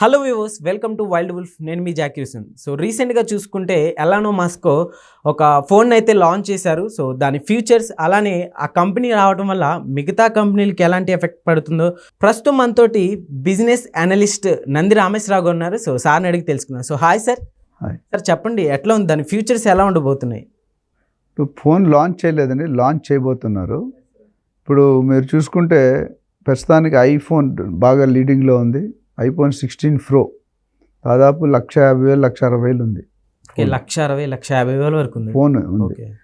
Hello viewers welcome to wild wolf నేను మీ Jackie Hussain so రీసెంట్గా చూసుకుంటే ఎలానో మాస్కో ఒక ఫోన్ అయితే లాంచ్ చేశారు. సో దాని ఫీచర్స్ అలానే ఆ కంపెనీ రావడం వల్ల మిగతా కంపెనీలకి ఎలాంటి ఎఫెక్ట్ పడుతుందో ప్రస్తుతం మనతోటి బిజినెస్ అనలిస్ట్ నంది రామేశ్వరరావు గారు ఉన్నారు. సో సార్ని అడిగి తెలుసుకుందాం. So hi sir. సార్ చెప్పండి ఎట్లా ఉంది? దాని ఫ్యూచర్స్ ఎలా ఉండబోతున్నాయి? ఇప్పుడు ఫోన్ లాంచ్ చేయలేదండి లాంచ్ చేయబోతున్నారు. ఇప్పుడు మీరు చూసుకుంటే ప్రస్తుతానికి ఐఫోన్ బాగా లీడింగ్లో ఉంది. ఐఫోన్ సిక్స్టీన్ ప్రో దాదాపు లక్ష యాభై వేలు లక్ష అరవై వేలు ఉంది లక్ష అరవై లక్ష యాభై వేల వరకు ఉంది. ఫోన్ ఉంది. ఓకే.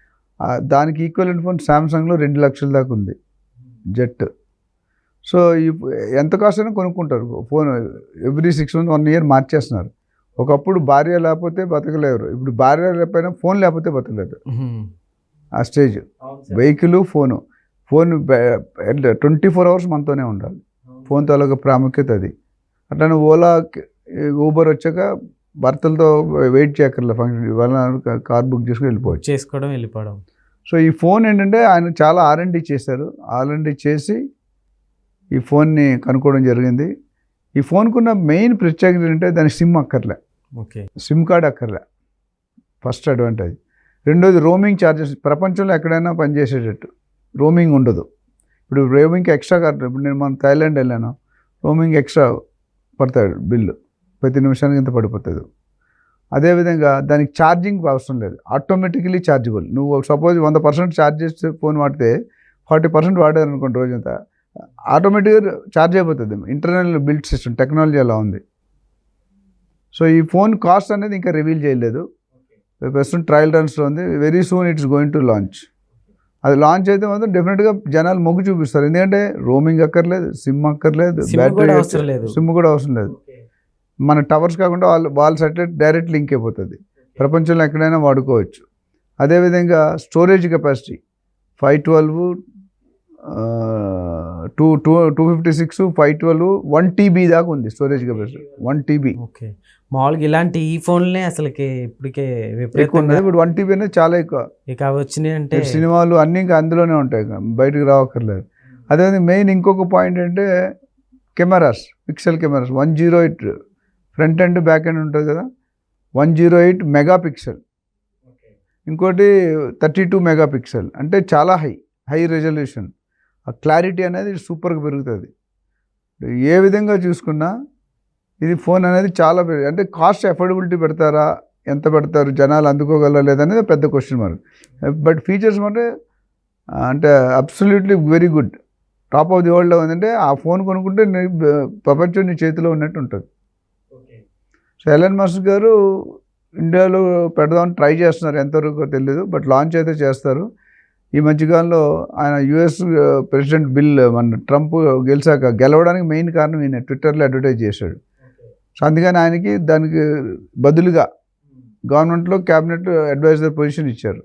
ఆ, దానికి ఈక్వలెంట్ ఫోన్ సామ్సంగ్లో రెండు లక్షల దాకా ఉంది. జెట్. సో ఎంత కాస్ట్ అయినా కొనుక్కుంటారు. Phone every six month one year మార్చేస్తున్నారు. ఒకప్పుడు భార్య లేకపోతే బతకలేరు. ఇప్పుడు భార్య లేకపోయినా ఫోన్ లేకపోతే బతకలేదు. ఆ stage. Vehicle phone. Phone twenty four hours మనతోనే ఉండాలి. ఫోన్ తాలూకా ప్రాముఖ్యత అది. అట్లనే ఓలా ఊబర్ వచ్చాక భర్తలతో వెయిట్ చేయక్కర్లే ఫంక్షన్ వాళ్ళ కార్ బుక్ చేసుకుని వెళ్ళిపోవచ్చు. చేసుకోవడం వెళ్ళిపోవడం. సో ఈ ఫోన్ ఏంటంటే ఆయన చాలా ఆర్ఎండి చేశారు. ఆర్ఎండి చేసి ఈ ఫోన్ని కనుక్కోవడం జరిగింది. ఈ ఫోన్కున్న మెయిన్ ప్రత్యేకత ఏంటంటే దాని సిమ్ అక్కర్లే. ఓకే. సిమ్ కార్డ్ అక్కర్లే. ఫస్ట్ అడ్వాంటేజ్ రెండోది రోమింగ్ ఛార్జెస్ ప్రపంచంలో ఎక్కడైనా పనిచేసేటట్టు రోమింగ్ ఉండదు. ఇప్పుడు రోమింగ్కి ఎక్స్ట్రా కట్టారు ఇప్పుడు నేను మన థాయిలాండ్ వెళ్ళాను. రోమింగ్ ఎక్స్ట్రా పడతాడు బిల్లు. ప్రతి నిమిషానికి ఇంత పడిపోతుంది అదేవిధంగా దానికి ఛార్జింగ్ అవసరం లేదు. Automatically chargeable. నువ్వు సపోజ్ వంద పర్సెంట్ ఛార్జ్ చేస్తే ఫోన్ వాడితే ఫార్టీ పర్సెంట్ వాడారు అనుకోండి రోజంతా ఆటోమేటిక్గా ఛార్జ్ అయిపోతుంది. ఇంటర్నల్ బిల్డ్ సిస్టమ్ టెక్నాలజీ అలా ఉంది. సో ఈ ఫోన్ కాస్ట్ అనేది ఇంకా రివీల్ చేయలేదు. ప్రస్తుతం ట్రయల్ రన్స్లో ఉంది. Very soon it's going to launch అది లాంచ్ అయితే మాత్రం డెఫినెట్గా జనాలు మొగ్గు చూపిస్తారు. ఎందుకంటే రోమింగ్ అక్కర్లేదు సిమ్ అక్కర్లేదు బ్యాటరీ అవసరం లేదు. సిమ్ కూడా అవసరం లేదు. మన టవర్స్ కాకుండా వాళ్ళు వాళ్ళ సెటిలైట్ డైరెక్ట్ లింక్ అయిపోతుంది. ప్రపంచంలో ఎక్కడైనా వాడుకోవచ్చు. అదేవిధంగా storage capacity five twelve two two two fifty six five twelve one TB దాకా ఉంది storage capacity one TB okay. మామూలుగా ఇలాంటి ఈ ఫోన్లే అసలుకి ఇప్పటికే ఎక్కువ ఉన్నది. ఇప్పుడు వన్ టీబీ అనేది చాలా ఎక్కువ. ఇక అవి వచ్చినాయి అంటే సినిమాలు అన్నీ ఇంకా అందులోనే ఉంటాయి బయటకు రావక్కర్లేదు. అదేవిధంగా మెయిన్ ఇంకొక పాయింట్ అంటే cameras pixel cameras. One zero eight front and back and ఉంటుంది కదా. One zero eight mega pixel ఇంకోటి థర్టీ టూ మెగా పిక్సెల్ అంటే చాలా హై హై రెజల్యూషన్ ఆ క్లారిటీ అనేది సూపర్గా పెరుగుతుంది. ఏ విధంగా చూసుకున్నా ఇది ఫోన్ అనేది చాలా పెరుగు- అంటే కాస్ట్ అఫోర్డబిలిటీ పెడతారా? ఎంత పెడతారు? జనాలు అందుకోగలరా? లేదనేది పెద్ద క్వశ్చన్ మార్క్ బట్ ఫీచర్స్ అంటే అంటే absolutely very good top of the వరల్డ్లో ఉందంటే ఆ ఫోన్ కొనుక్కుంటే ప్రపంచం నీ చేతిలో ఉన్నట్టు ఉంటుంది. సో ఎలన్ మస్క్ గారు ఇండియాలో పెడదామని ట్రై చేస్తున్నారు. ఎంతవరకు తెలియదు బట్ లాంచ్ అయితే చేస్తారు. ఈ మధ్యకాలంలో ఆయన యుఎస్ ప్రెసిడెంట్ బిల్ మన ట్రంప్ గెలిచాక గెలవడానికి మెయిన్ కారణం ఈయన. ట్విట్టర్లో అడ్వర్టైజ్ చేశాడు. సో అందుకని ఆయనకి దానికి బదులుగా గవర్నమెంట్లో క్యాబినెట్ అడ్వైజర్ పొజిషన్ ఇచ్చారు.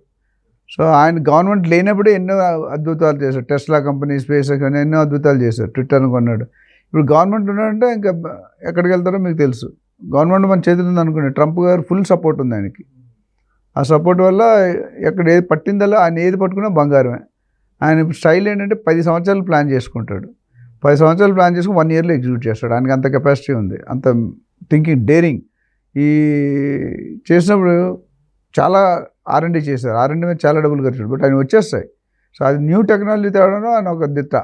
సో ఆయన గవర్నమెంట్ లేనప్పుడే ఎన్నో అద్భుతాలు చేశారు. టెస్లా కంపెనీ స్పేస్ కానీ ఎన్నో అద్భుతాలు చేశారు. ట్విట్టర్ని కొన్నాడు. ఇప్పుడు గవర్నమెంట్ ఉన్నాడంటే ఇంకా ఎక్కడికి వెళ్తారో మీకు తెలుసు. గవర్నమెంట్ మన చేతులు ఉందనుకోండి. ట్రంప్ గారు ఫుల్ సపోర్ట్ ఉంది ఆయనకి. ఆ సపోర్ట్ వల్ల ఎక్కడ ఏది పట్టిందల్లా ఆయన ఏది పట్టుకున్నా బంగారమే. ఆయన స్టైల్ ఏంటంటే పది సంవత్సరాలు ప్లాన్ చేసుకుంటాడు. పది సంవత్సరాలు ప్లాన్ చేసుకుని వన్ ఇయర్లో ఎగ్జిక్యూట్ చేస్తాడు. ఆయనకి అంత కెపాసిటీ ఉంది. అంత థింకింగ్ డేరింగ్. ఈ చేసినప్పుడు చాలా ఆర్ఎండి చేశారు. ఆర్ఎండి మీద చాలా డబ్బులు ఖర్చు బట్ ఆయన వచ్చేస్తాయి. సో అది న్యూ టెక్నాలజీ తేవడంలో ఆయన ఒక దిట్ట.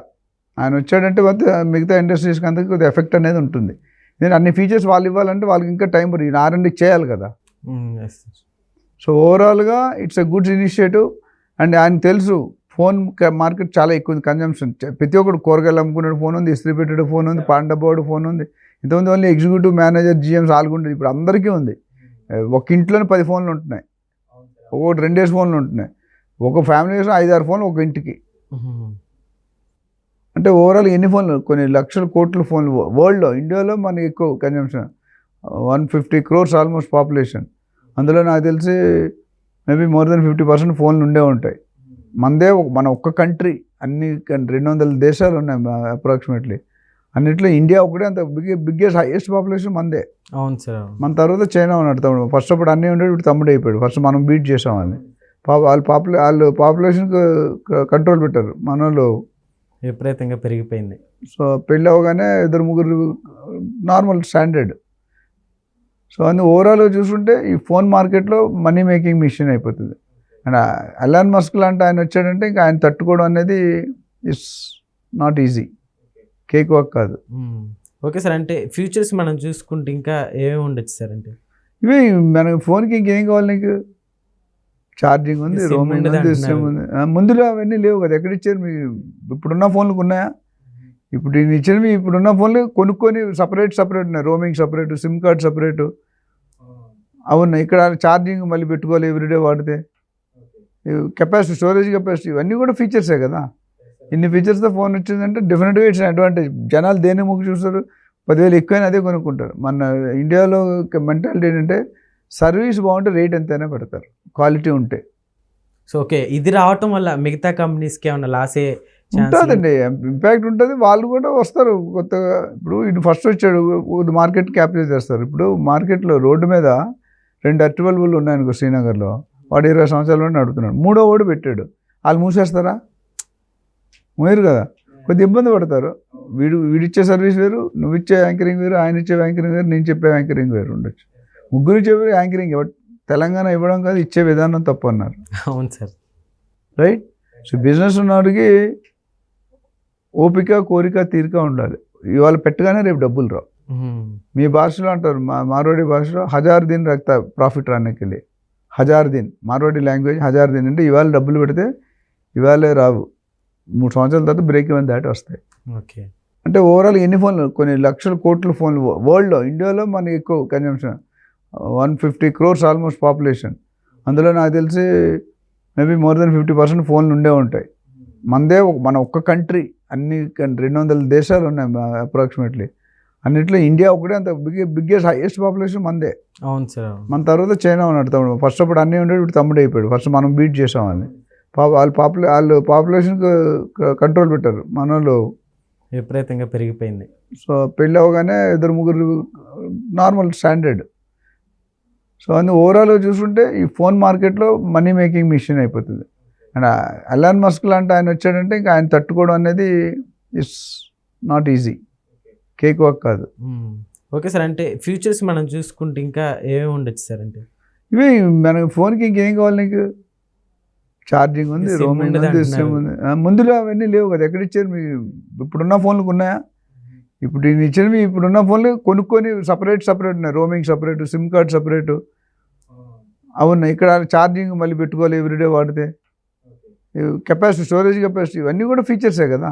ఆయన వచ్చాడంటే మిగతా ఇండస్ట్రీస్కి అంతకు కొద్దిగా ఎఫెక్ట్ అనేది ఉంటుంది. నేను అన్ని ఫీచర్స్ వాళ్ళు ఇవ్వాలంటే వాళ్ళకి ఇంకా టైం పడుతుంది. ఆర్ఎండి చేయాలి కదా. సో ఓవరాల్గా it's a good initiative and ఆయన తెలుసు ఫోన్ మార్కెట్ చాలా ఎక్కువ ఉంది కన్జంప్షన్ ప్రతి ఒక్కరు కూరగాయలు అమ్ముకునే ఫోన్ ఉంది ఇస్త్రీ పెట్టే ఫోన్ ఉంది పాండ బోర్డు ఫోన్ ఉంది. ఇంతకుముందు ఓన్లీ ఎగ్జిక్యూటివ్ మేనేజర్ జిఎంస్ ఆల్గుంటుంది ఇప్పుడు అందరికీ ఉంది. ఏ, ఒక ఇంట్లోనే పది ఫోన్లు ఉంటున్నాయి. ఒకటి రెండేసి ఫోన్లు ఉంటున్నాయి. ఒక ఫ్యామిలీ ఐదు ఆరు ఫోన్లు ఒక ఇంటికి. మ్మ్. అంటే ఓవరాల్ ఎన్ని ఫోన్లు కొన్ని లక్షల కోట్ల ఫోన్లు వరల్డ్లో ఇండియాలో మనకి ఎక్కువ consumption one fifty crores almost population అందులో నాకు తెలిసి maybe more than fifty percent ఫోన్లు ఉండే ఉంటాయి. మనదే మన ఒక్క కంట్రీ అన్ని రెండు వందల దేశాలు ఉన్నాయి అప్రాక్సిమేట్లీ. అన్నిట్లో ఇండియా ఒకటే అంత బిగ్ బిగ్గెస్ట్ హైయెస్ట్ పాపులేషన్ మనదే అవును సార్. మన తర్వాత చైనా ఉన్నాడు తమ్ముడు. ఫస్ట్ అప్పుడు అన్నీ ఉండేవి ఇప్పుడు తమ్ముడు అయిపోయాడు. ఫస్ట్ మనం బీట్ చేసాం వాళ్ళని పాప వాళ్ళు పాపులే వాళ్ళు పాపులేషన్ కంట్రోల్ పెట్టారు మన వాళ్ళు. విపరీతంగా పెరిగిపోయింది. సో పెళ్ళి అవగానే ఇద్దరు ముగ్గురు నార్మల్ స్టాండర్డ్. సో అందు ఓవరాల్గా చూసుకుంటే ఈ ఫోన్ మార్కెట్లో మనీ మేకింగ్ మిషన్ అయిపోతుంది. అండ్ అలాన్ మస్క్ లాంటి ఆయన వచ్చాడంటే ఇంకా ఆయన తట్టుకోవడం అనేది it's not easy cake work కాదు. ఓకే సార్ అంటే ఫ్యూచర్స్ మనం చూసుకుంటే ఇంకా ఏమేమి ఉండొచ్చు సార్ అంటే ఇవి మన ఫోన్కి ఇంకేం కావాలి నీకు? ఛార్జింగ్ ఉంది రోమింగ్ ఉంది. సిమ్ ఉంది. ముందులో అవన్నీ లేవు కదా. ఎక్కడ ఇచ్చారు మీ ఇప్పుడున్న ఫోన్లకు ఉన్నాయా? ఇప్పుడు ఇచ్చినవి ఇప్పుడున్న ఫోన్లు కొనుక్కొని సపరేట్ సపరేట్ ఉన్నాయి. Roaming separate SIM card separate అవును ఇక్కడ ఛార్జింగ్ మళ్ళీ పెట్టుకోవాలి ఎవ్రీడే వాడితే. కెపాసిటీ స్టోరేజ్ కెపాసిటీ ఇవన్నీ కూడా ఫీచర్సే కదా? ఇన్ని ఫీచర్స్తో ఫోన్ వచ్చిందంటే డెఫినెట్గా ఇట్స్ అడ్వాంటేజ్ జనాలు దేని ముగ్గు చూస్తారు? పదివేలు ఎక్కువైనా అదే కొనుక్కుంటారు. మన ఇండియాలో మెంటాలిటీ ఏంటంటే సర్వీస్ బాగుంటే రేట్ ఎంతైనా పెడతారు. క్వాలిటీ ఉంటే. సో ఓకే ఇది రావటం వల్ల మిగతా కంపెనీస్కి ఏమైనా లాసే ఉంటుందండి. ఇంపాక్ట్ ఉంటుంది. వాళ్ళు కూడా వస్తారు. కొత్తగా ఇప్పుడు ఇటు ఫస్ట్ వచ్చాడు మార్కెట్ క్యాప్చర్ చేస్తారు. ఇప్పుడు మార్కెట్లో రోడ్డు మీద రెండు అర్టివల్ బుల్ ఉన్నాయనుకో శ్రీనగర్లో. వాడు ఇరవై సంవత్సరాలు నడుపుతున్నాడు. మూడో ఓడి పెట్టాడు. వాళ్ళు మూసేస్తారా? మూయరు కదా. కొద్ది ఇబ్బంది పడతారు. వీడు వీడిచ్చే సర్వీస్ వేరు నువ్వు ఇచ్చే యాంకరింగ్ వేరు ఆయన ఇచ్చే యాంకరింగ్ వేరు నేను చెప్పే యాంకరింగ్ వేరు ఉండొచ్చు. ముగ్గురు చెప్పే యాంకరింగ్ తెలంగాణ ఇవ్వడం కాదు ఇచ్చే విధానం తప్పు అన్నారు. అవును సార్. రైట్? సో బిజినెస్ ఉన్నవాడికి ఓపిక కోరిక తీరిక ఉండాలి. ఇవాళ పెట్టగానే రేపు డబ్బులు రావు. మీ భాషలో అంటారు మా మార్వాడి భాషలో హజార్ దిన్ రక్త ప్రాఫిట్ రానకెళ్ళి. హజార్ దిన్ మార్వాడి లాంగ్వేజ్ హజార్ దిన్ అంటే ఇవాళ డబ్బులు పెడితే ఇవాళే రావు. మూడు సంవత్సరాల తర్వాత బ్రేక్ ఇవన్నీ దాటి వస్తాయి. ఓకే. అంటే ఓవరాల్ ఎన్ని ఫోన్లు? కొన్ని లక్షల కోట్ల ఫోన్లు వరల్డ్లో ఇండియాలో మనకి ఎక్కువ consumption one fifty crores almost population. అందులో నాకు తెలిసి maybe more than fifty percent ఫోన్లు ఉండే ఉంటాయి. మనదే మన ఒక్క కంట్రీ అన్ని రెండు వందల దేశాలు ఉన్నాయి అప్రాక్సిమేట్లీ అన్నిట్లో ఇండియా ఒకటే అంత బిగ్ బిగ్గెస్ట్ హైయెస్ట్ పాపులేషన్ మనదే అవును సార్. మన తర్వాత చైనా ఉన్నాడు తమ్ముడు. ఫస్ట్ అప్పుడు అన్నీ ఉండేవి ఇప్పుడు తమ్ముడు అయిపోయాడు. ఫస్ట్ మనం బీట్ చేసాం వాళ్ళని పాప వాళ్ళు పాపులే వాళ్ళు పాపులేషన్ కంట్రోల్ పెట్టారు. మన వాళ్ళు. విపరీతంగా పెరిగిపోయింది. సో పెళ్ళి అవగానే ఇద్దరు ముగ్గురు నార్మల్ స్టాండర్డ్ సో అందు ఓవరాల్గా చూసుకుంటే ఈ ఫోన్ మార్కెట్లో మనీ మేకింగ్ మిషన్ అయిపోతుంది. అండ్ అలాన్ మస్క్ లాంటి ఆయన వచ్చాడంటే ఇంకా ఆయన తట్టుకోవడం అనేది it's not easy cake work కాదు. ఓకే సార్ అంటే ఫ్యూచర్స్ మనం చూసుకుంటే ఇంకా ఏమేమి ఉండొచ్చు సార్ అంటే? ఇవి మన ఫోన్కి ఇంకేం కావాలి నీకు? ఛార్జింగ్ ఉంది రోమింగ్ ఉంది. సిమ్ ఉంది. ముందులో అవన్నీ లేవు కదా ఎక్కడ ఇచ్చారు మీ ఇప్పుడున్న ఫోన్లకు ఉన్నాయా? ఇప్పుడు నేను ఇచ్చినవి ఇప్పుడున్న ఫోన్లు కొనుక్కొని సపరేట్ సపరేట్ ఉన్నాయి. Roaming separate SIM card separate అవును ఇక్కడ ఛార్జింగ్ మళ్ళీ పెట్టుకోవాలి ఎవ్రీడే వాడితే. కెపాసిటీ స్టోరేజ్ కెపాసిటీ ఇవన్నీ కూడా ఫీచర్సే కదా?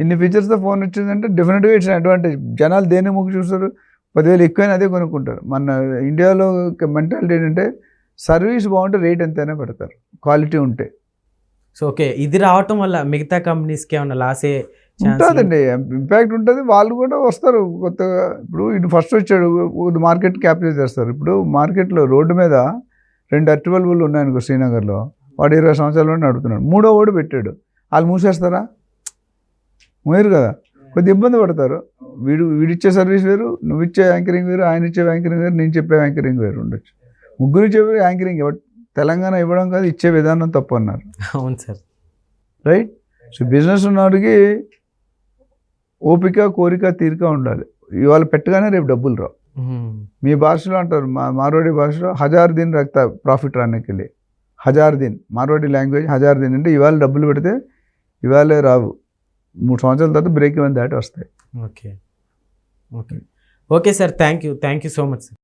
ఇన్ని ఫీచర్స్తో ఫోన్ వచ్చిందంటే డెఫినెట్గా ఇట్స్ అడ్వాంటేజ్ జనాలు దేని ముగ్గు చూస్తారు? పదివేలు ఎక్కువైనా అదే కొనుక్కుంటారు. మన ఇండియాలో మెంటాలిటీ ఏంటంటే సర్వీస్ బాగుంటే రేట్ ఎంతైనా పెడతారు. క్వాలిటీ ఉంటే. సో ఓకే ఇది రావటం వల్ల మిగతా కంపెనీస్కి ఏమైనా లాసే ఉంటుందండి. ఇంపాక్ట్ ఉంటుంది. వాళ్ళు కూడా వస్తారు కొత్తగా. ఇప్పుడు ఇటు ఫస్ట్ వచ్చాడు మార్కెట్ క్యాప్చర్ చేస్తారు. ఇప్పుడు మార్కెట్లో రోడ్డు మీద రెండు అర్టివల్ బుల్ ఉన్నాయనుకో శ్రీనగర్లో. వాడు ఇరవై సంవత్సరాలు నడుపుతున్నాడు. మూడో ఓడి పెట్టాడు. వాళ్ళు మూసేస్తారా? మూయరు కదా. కొద్ది ఇబ్బంది పడతారు. వీడు వీడిచ్చే సర్వీస్ వేరు నువ్వు ఇచ్చే యాంకరింగ్ వేరు ఆయన ఇచ్చే యాంకరింగ్ వేరు నేను చెప్పే యాంకరింగ్ వేరు ఉండొచ్చు. ముగ్గురు చెప్పే యాంకరింగ్ తెలంగాణ ఇవ్వడం కాదు ఇచ్చే విధానం తప్పు అన్నారు. అవును సార్. రైట్? సో బిజినెస్ ఉన్నవాడికి ఓపిక కోరిక తీరిక ఉండాలి. ఇవాళ పెట్టగానే రేపు డబ్బులు రావు. మీ భాషలో అంటారు మా మార్వాడి భాషలో హజార్ దిన్ రక్త ప్రాఫిట్ రానకెళ్ళి హజార్ దిన్ మార్వాడి లాంగ్వేజ్ హజార్ దిన్ అంటే ఇవాళ డబ్బులు పెడితే ఇవాళే రావు. సంవత్సరాల తర్వాత బ్రేక్ ఇవన్నీ దాటి వస్తాయి okay okay okay sir thank you thank you so much sir